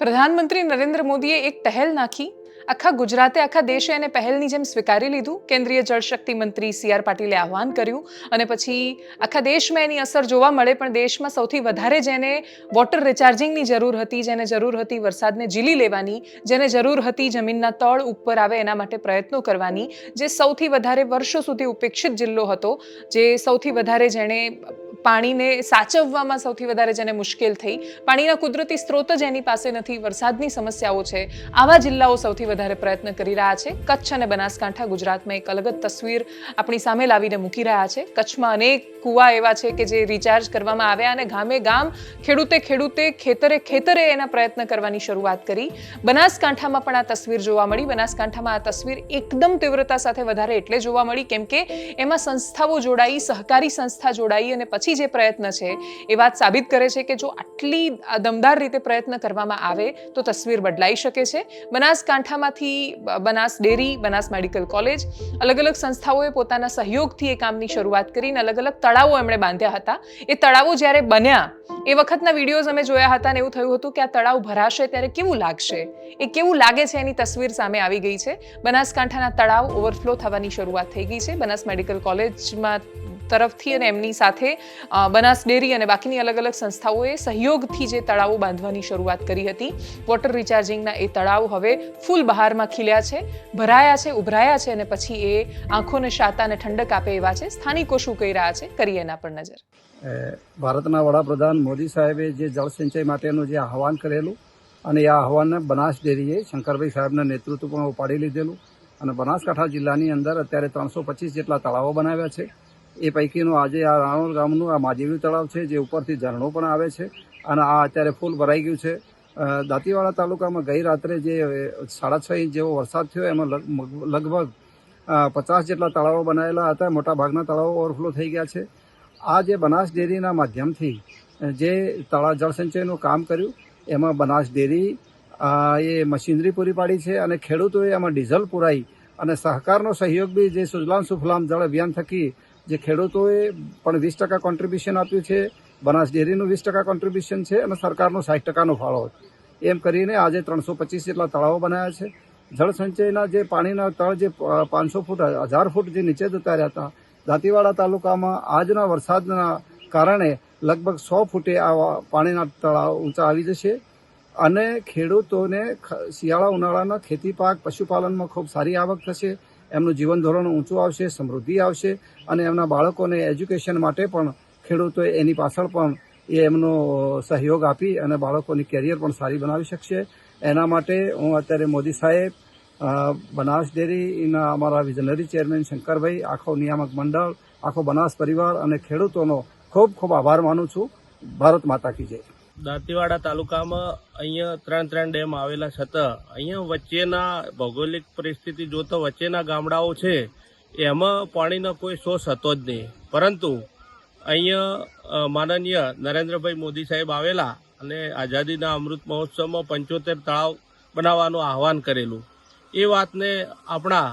પ્રધાનમંત્રી નરેન્દ્ર મોદીએ એક પહેલ નાખી. આખા ગુજરાતે, આખા દેશે એને પહેલની જેમ સ્વીકારી લીધું. કેન્દ્રીય જળશક્તિ મંત્રી સી આર પાટીલે આહવાન કર્યું. અને પછી આખા દેશમાં એની અસર જોવા મળે, પણ દેશમાં સૌથી વધારે જેને વોટર રિચાર્જિંગની જરૂર હતી, જેને જરૂર હતી વરસાદને ઝીલી લેવાની, જેને જરૂર હતી જમીનના તળ ઉપર આવે એના માટે પ્રયત્નો કરવાની, જે સૌથી વધારે વર્ષો સુધી ઉપેક્ષિત જિલ્લો હતો, જે સૌથી વધારે જેણે પાણીને સાચવવામાં સૌથી વધારે જેને મુશ્કેલ થઈ. પાણીના કુદરતી સ્ત્રોત જ એની પાસે નથી. વરસાદની સમસ્યાઓ છે. આવા જિલ્લાઓ સૌથી વધારે પ્રયત્ન કરી રહ્યા છે. કચ્છ અને બનાસકાંઠા ગુજરાતમાં એક અલગ જ તસવીર આપણી સામે લાવીને મૂકી રહ્યા છે. કચ્છમાં અનેક કૂવા એવા છે કે જે રિચાર્જ કરવામાં આવ્યા અને ગામે ગામ ખેડૂતે ખેડૂતે ખેતરે ખેતરે એના પ્રયત્ન કરવાની શરૂઆત કરી. બનાસકાંઠામાં પણ આ તસવીર જોવા મળી. બનાસકાંઠામાં આ તસવીર એકદમ તીવ્રતા સાથે વધારે એટલે જોવા મળી, કેમ કે એમાં સંસ્થાઓ જોડાઈ, સહકારી સંસ્થા જોડાઈ અને પછી જે પ્રયત્ન છે એ વાત સાબિત કરે છે કે જો આટલી દમદાર રીતે પ્રયત્ન કરવામાં આવે તો તસવીર બદલાઈ શકે છે. બનાસકાંઠામાંથી Banas dairy, Banas medical college અલગ અલગ સંસ્થાઓએ પોતાના સહયોગથી એ કામની શરૂઆત કરીને અલગ અલગ તળાવો એમણે બાંધ્યા હતા. એ તળાવો જ્યારે બન્યા, એ વખતના વિડીયોઝ અમે જોયા હતા અને એવું થયું હતું કે આ તળાવ ભરાશે ત્યારે કેવું લાગશે? એ કેવું લાગે છે એની તસવીર સામે આવી ગઈ છે. બનાસકાંઠાના તળાવ ઓવરફ્લો થવાની શરૂઆત થઈ ગઈ છે. બનાસ મેડિકલ કોલેજમાં તરફથી અને એમની સાથે બનાસ ડેરી અને બાકીની અલગ અલગ સંસ્થાઓએ સહયોગથી જે તળાવો બાંધવાની શરૂઆત કરી હતી. વોટર રિચાર્જિંગના એ તળાવ હવે ફૂલ બહારમાં ખીલ્યા છે, ભરાયા છે, ઉભરાયા છે અને પછી એ આંખોને શાતાને ઠંડક આપે એવા છે, સ્થાનિકો શું કહી રહ્યા છે, કરીએ એના પર નજર. ભારતના વડાપ્રધાન મોદી સાહેબે જે જળસિંચાઈ માટેનું જે આહવાન કરેલું અને એ આહવાનને બનાસ ડેરીએ શંકરભાઈ સાહેબના નેતૃત્વમાં ઉપાડી લીધેલું અને બનાસકાંઠા જિલ્લાની અંદર અત્યારે ત્રણસો પચીસ જેટલા તળાવો બનાવ્યા છે. એ પૈકીનું આજે આ રાણોલ ગામનું આ માજીવી તળાવ છે, જે ઉપરથી ઝરણો પણ આવે છે અને આ અત્યારે ફૂલ ભરાઈ ગયું છે. દાંતીવાડા તાલુકામાં ગઈ રાત્રે જે સાડા છ ઇંચ જેવો વરસાદ થયો, એમાં લગ- લગભગ પચાસ જેટલા તળાવો બનાવેલા હતા, મોટા ભાગના તળાવો ઓવરફ્લો થઈ ગયા છે. આ જે બનાસ ડેરીના માધ્યમથી જે તળાવ જળસંચયનું કામ કર્યું, એમાં બનાસ ડેરી એ મશીનરી પૂરી પાડી છે અને ખેડૂતોએ એમાં ડીઝલ પુરાઈ અને સહકારનો સહયોગ બી જે સુજલામ સુફલામ જળ અભિયાન થકી જે ખેડૂતોએ પણ વીસ ટકા કોન્ટ્રીબ્યુશન આપ્યું છે, બનાસ ડેરીનું વીસ ટકા કોન્ટ્રીબ્યુશન છે અને સરકારનો સાઠ ટકાનો ફાળો એમ કરીને આજે ત્રણસો પચીસ જેટલા તળાવો બનાવ્યા છે. જળ સંચયના જે પાણીના તળ જે પાંચસો ફૂટ, હજાર ફૂટ જે નીચે જતા રહ્યા હતા, દાંતીવાડા તાલુકામાં આજના વરસાદના કારણે લગભગ સો ફૂટે આ પાણીના તળાવ ઊંચા આવી જશે. અને ખેડૂતોને શિયાળા ઉનાળાના ખેતી પાક, પશુપાલનમાં ખૂબ સારી આવક થશે. એમનું જીવન ધોરણ ઊંચું આવશે, સમૃદ્ધિ આવશે અને એમના બાળકોને એજ્યુકેશન માટે પણ ખેડૂતોએ એની પાછળ પણ એ એમનો સહયોગ આપી અને બાળકોની કેરિયર પણ સારી બનાવી શકશે. એના માટે હું અત્યારે મોદી સાહેબ બનાસ ડેરીના અમારા વિઝનરી ચેરમેન શંકરભાઈ, આખો નિયામક મંડળ, આખો બનાસ પરિવાર અને ખેડૂતોનો ખૂબ ખૂબ આભાર માનું છું. ભારત માતા કી જય. દાંતીવાડા તાલુકામાં અહીંયા ત્રણ ત્રણ ડેમ આવેલા છતાં અહીંયા વચ્ચેના ભૌગોલિક પરિસ્થિતિ જોતા વચ્ચેના ગામડાઓ છે, એમાં પાણીનો કોઈ સોર્સ હતો જ નહીં. પરંતુ અહીંયા માનનીય નરેન્દ્રભાઈ મોદી સાહેબ આવેલા અને આઝાદીના અમૃત મહોત્સવમાં પંચોતેર તળાવ બનાવવાનું આહવાન કરેલું. એ વાતને આપણા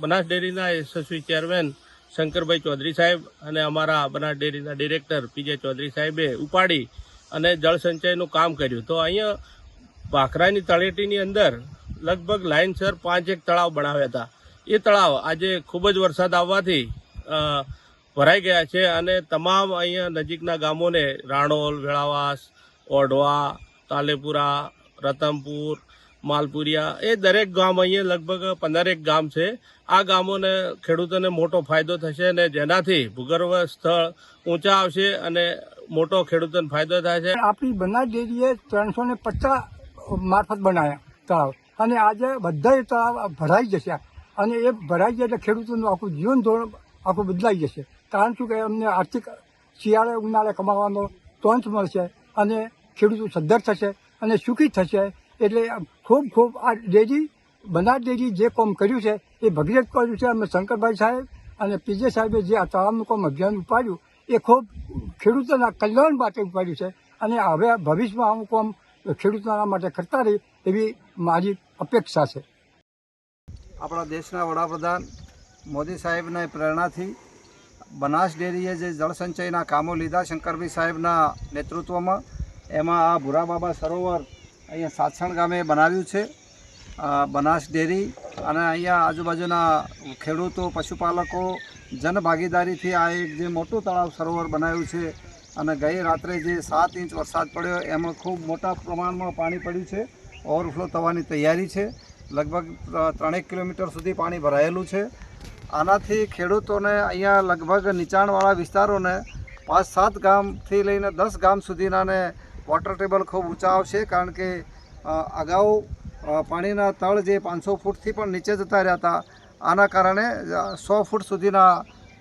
બનાસ ડેરીના યશસ્વી ચેરમેન શંકરભાઈ ચૌધરી સાહેબ અને અમારા બનાસ ડેરીના ડિરેક્ટર પીજે ચૌધરી સાહેબે ઉપાડી અને જળસંચયનું કામ કર્યું. તો અહીંયા ભાખરાની તળેટીની અંદર લગભગ લાઇનસર પાંચ એક તળાવ બનાવ્યા હતા. એ તળાવ આજે ખૂબ જ વરસાદ આવવાથી ભરાઈ ગયા છે અને તમામ અહીંયા નજીકના ગામોને રાણોલ, વેળાવાસ, ઓઢવા, તાલેપુરા, રતનપુર, માલપુરિયા એ દરેક ગામ અહીંયા લગભગ પંદરેક ગામ છે. આ ગામોને ખેડૂતોને મોટો ફાયદો થશે અને જેનાથી ભૂગર્ભ સ્થળ ઊંચા આવશે અને મોટો ખેડૂતોને ફાયદો થાય છે. આપણી બનાસ ડેરીએ ત્રણસો ને પચાસ મારફત બનાવ્યા તળાવ. અને આજે બધા તળાવ ભરાઈ જશે. અને એ ભરાઈ જાય એટલે ખેડૂતોનું આખું જીવન ધોરણ આખું બદલાઈ જશે. કારણ શું કે અમને આર્થિક શિયાળે ઉનાળે કમાવાનો તોંચ મળશે અને ખેડૂતો સદ્ધર થશે અને સુખી થશે. એટલે ખૂબ ખૂબ આ ડેરી બનાસ ડેરી જે કામ કર્યું છે, એ ભગીરથ કર્યું છે. અમે શંકરભાઈ સાહેબ અને પીજે સાહેબે જે આ તળાવનું કામ અભિયાન ઉપાડ્યું એ ખૂબ ખેડૂતોના કલ્યાણ માટે ઉપાડ્યું છે. અને હવે ભવિષ્યમાં અમુક આમ ખેડૂતોના માટે કરતા રહી એવી મારી અપેક્ષા છે. આપણા દેશના વડાપ્રધાન મોદી સાહેબના પ્રેરણાથી બનાસ ડેરીએ જે જળસંચયના કામો લીધા શંકરભાઈ સાહેબના નેતૃત્વમાં, એમાં આ ભૂરા બાબા સરોવર અહીંયા સાતસણ ગામે બનાવ્યું છે. બનાસ ડેરી અને અહીંયા આજુબાજુના ખેડૂતો, પશુપાલકો જનભાગીદારીથી આ એક જે મોટું તળાવ સરોવર બનાવ્યું છે અને ગઈ રાત્રે જે સાત ઇંચ વરસાદ પડ્યો, એમાં ખૂબ મોટા પ્રમાણમાં પાણી પડ્યું છે, ઓવરફ્લો થવાની તૈયારી છે. લગભગ ત્રણેક કિલોમીટર સુધી પાણી ભરાયેલું છે. આનાથી ખેડૂતોને અહીંયા લગભગ નીચાણવાળા વિસ્તારોને પાંચ સાત ગામથી લઈને દસ ગામ સુધીનાને વોટર ટેબલ ખૂબ ઊંચા આવશે, કારણ કે અગાઉ પાણીના તળ જે પાંચસો ફૂટથી પણ નીચે જતા રહ્યા હતા આના કારણે સો ફૂટ સુધીના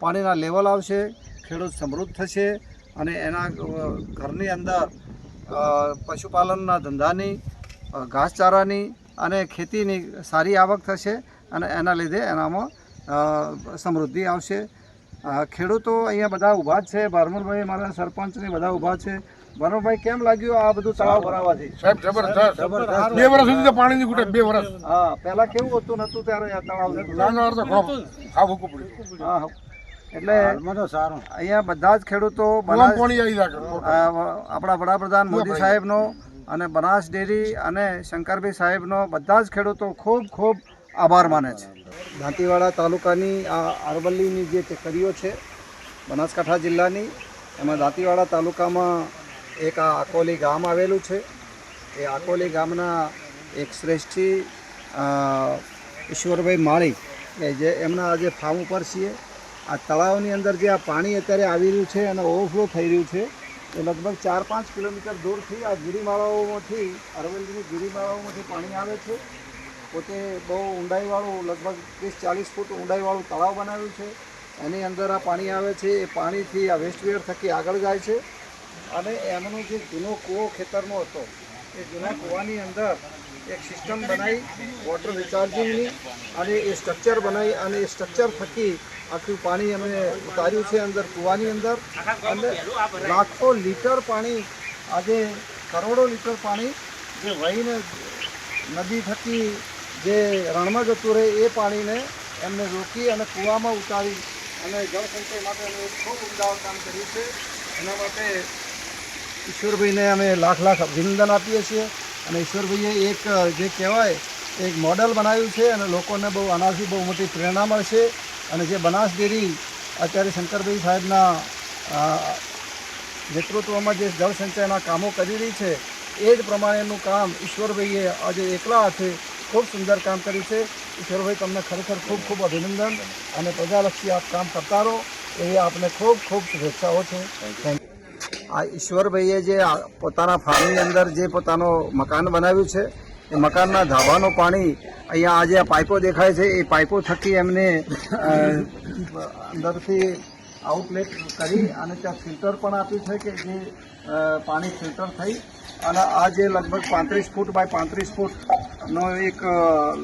પાણીના લેવલ આવશે, ખેડૂત સમૃદ્ધ થશે અને એના ઘરની અંદર પશુપાલનના ધંધાની ઘાસચારાની અને ખેતીની સારી આવક થશે અને એના લીધે એનામાં સમૃદ્ધિ આવશે. ખેડૂતો અહીંયા બધા ઊભા છે. બારમુરભાઈ મારા સરપંચને બધા ઊભા છે. ભારમલભાઈ કેમ લાગ્યું આ બધું તળાવ ભરાવાથી? સાહેબ જબરદસ્ત બે વર્ષ સુધી તો પાણી ની ઘૂંટે બે વર્ષ. હા પહેલા કેવું હતું નતું ત્યારે આ તળાવ નાનો અર્થ ખાવ ભૂકું પડ્યું. હા હા. એટલે અહીંયા બધા જ ખેડૂતો આપણા વડાપ્રધાન મોદી સાહેબનો અને બનાસ ડેરી અને શંકરભાઈ સાહેબનો બધા જ ખેડૂતો ખૂબ ખૂબ આભાર માને છે. દાંતીવાડા તાલુકાની આ અરવલ્લીની જે ટેકરીઓ છે બનાસકાંઠા જિલ્લાની એમાં દાંતીવાડા તાલુકામાં એક આ આકોલી ગામ આવેલું છે. એ આકોલી ગામના એક શ્રેષ્ઠી ઈશ્વરભાઈ માળી કે જે એમના આજે ફાર્મ ઉપર છીએ. આ તળાવની અંદર જે આ પાણી અત્યારે આવી રહ્યું છે અને ઓવરફ્લો થઈ રહ્યું છે, એ લગભગ ચાર પાંચ કિલોમીટર દૂરથી આ ગિરિમાળાઓમાંથી અરવલ્લીની ગિરિમાળાઓમાંથી પાણી આવે છે. પોતે બહુ ઊંડાઈવાળું, લગભગ ત્રીસ ચાલીસ ફૂટ ઊંડાઈવાળું તળાવ બનાવ્યું છે. એની અંદર આ પાણી આવે છે. એ પાણીથી આ વેસ્ટવેર થકી આગળ જાય છે. અને એમનો જે જૂનો કૂવો ખેતરનો હતો, એ જૂના કૂવાની અંદર એક સિસ્ટમ બનાવી વોટર રિચાર્જિંગની અને એ સ્ટ્રક્ચર બનાવી અને એ સ્ટ્રક્ચર થકી આખું પાણી અમે ઉતાર્યું છે અંદર કૂવાની અંદર. અને લાખો લીટર પાણી, આજે કરોડો લીટર પાણી જે વહીને નદી થકી જે રણમાં જતું રહે, એ પાણીને એમને રોકી અને કૂવામાં ઉતારી અને જળસંચય માટે અમે ખૂબ ઉમદાવ કામ કર્યું છે. એના માટે ઈશ્વરભાઈને અમે લાખ લાખ અભિનંદન આપીએ છીએ. અને ઈશ્વરભાઈએ એક જે કહેવાય એક મોડલ બનાવ્યું છે અને લોકોને બહુ આનાથી બહુ મોટી પ્રેરણા મળશે. અને જે બનાસ ડેરી અત્યારે શંકરભાઈ સાહેબના નેતૃત્વમાં જે જળસંચયના કામો કરી રહી છે એ જ પ્રમાણેનું કામ ઈશ્વરભાઈએ આજે એકલા હાથે ખૂબ સુંદર કામ કર્યું છે. ઈશ્વરભાઈ તમને ખરેખર ખૂબ ખૂબ અભિનંદન અને પ્રજાલક્ષી આપ કામ કરતા રહો. એવી આપને ખૂબ ખૂબ શુભેચ્છાઓ છે. થેન્ક આ ઈશ્વરભાઈએ જે પોતાના ફાર્મની અંદર જે પોતાનો મકાન બનાવ્યું છે, એ મકાનના ધાબાનું પાણી અહીંયા આજે આ પાઇપો દેખાય છે, એ પાઇપો થકી એમને અંદરથી આઉટલેટ કરી અને ત્યાં ફિલ્ટર પણ આપ્યું છે કે જે પાણી ફિલ્ટર થઈ અને આ જે લગભગ પાંત્રીસ ફૂટ બાય પાંત્રીસ ફૂટનો એક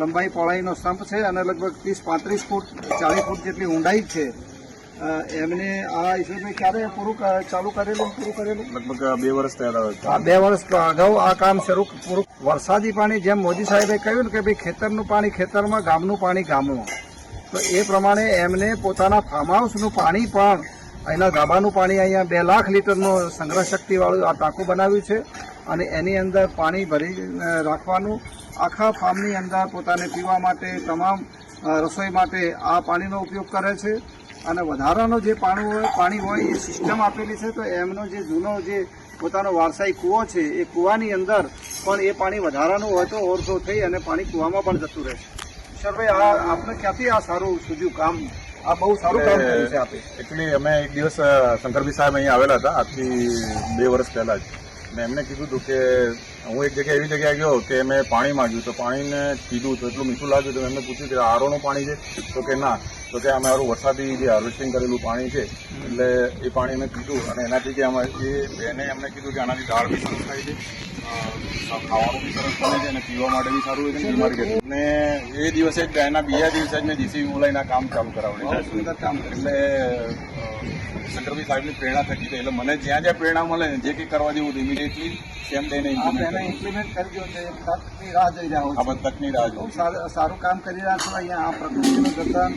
લંબાઈ પહોળાઈનો સ્તંભ છે અને લગભગ ત્રીસ પાંત્રીસ ફૂટ, ચાલીસ ફૂટ જેટલી ઊંડાઈ છે. એમને આ ઈશ્વરભાઈ ક્યારે પૂરું ચાલુ કરેલું પૂરું કરેલું? લગભગ બે વર્ષ થયા બે વર્ષ અગાઉ આ કામ શરૂ પૂરું વરસાદી પાણી જેમ મોદી સાહેબે કહ્યું કે ભાઈ ખેતરનું પાણી ખેતરમાં ગામનું પાણી ગામમાં. તો એ પ્રમાણે એમને પોતાના ફાર્મ હાઉસનું પાણી પણ અહીંના ગાભાનું પાણી અહીંયા બે લાખ લીટરનું સંગ્રહ શક્તિવાળું આ ટાંકું બનાવ્યું છે અને એની અંદર પાણી ભરી રાખવાનું. આખા ફાર્મની અંદર પોતાને પીવા માટે તમામ રસોઈ માટે આ પાણીનો ઉપયોગ કરે છે. અને વધારાનું જે પાણી હોય પાણી હોય, એ સિસ્ટમ આપેલી છે, તો એમનો જે જૂનો જે પોતાનો વારસાઈ કૂવો છે, એ કૂવાની અંદર પણ એ પાણી વધારાનું હોય તો ઓવરફ્લો થઈ અને પાણી કૂવામાં પણ જતું રહે છે. ઈશ્વરભાઈ આ આપણે ક્યાંથી આ સારું સૂજ્યું કામ? આ બહુ સારું કામ છે આપે. એકચુઅલી અમે એક દિવસ શંકરભાઈ સાહેબ અહીંયા આવેલા હતા, આજથી બે વર્ષ પહેલાં જ. ને એમને કીધું હતું કે હું એક જગ્યાએ એવી જગ્યાએ ગયો કે મેં પાણી માંગ્યું તો પાણીને પીધું તો એટલું મીઠું લાગ્યું તો એમને પૂછ્યું કે આરોનું પાણી છે? તો કે ના. તો કે અમે મારું વરસાદી જે હાર્વેસ્ટિંગ કરેલું પાણી છે એટલે એ પાણી અમે પીધું અને એનાથી કે અમે એ બેને એમને કીધું કે આનાથી દાળ બી સરસ થાય છે ખાવાનું બી સરસ બને છે અને પીવા માટે બી સારું હોય છે અને બીમારી ઘટે. ને એ દિવસે જ એના બીજા દિવસે જ મેં જીસીબી બોલાવીને કામ ચાલુ કરાવ્યું કરાવડે કામ એટલે શંકરભાઈ સાહેબની પ્રેરણા થકી છે. એટલે મને જ્યાં જ્યાં પ્રેરણા મળે ને જે કંઈ કરવા જેવું ઇમિડિયેટલી સેમ એને ઇમ્પ્લિમેન્ટ કરી. દો છે તકની રાહ જોઈ રહ્યા તકની રાહ જોઉં સારું સારું કામ કરી રહ્યા છો અહીંયા આ પ્રકૃતિનું જતન.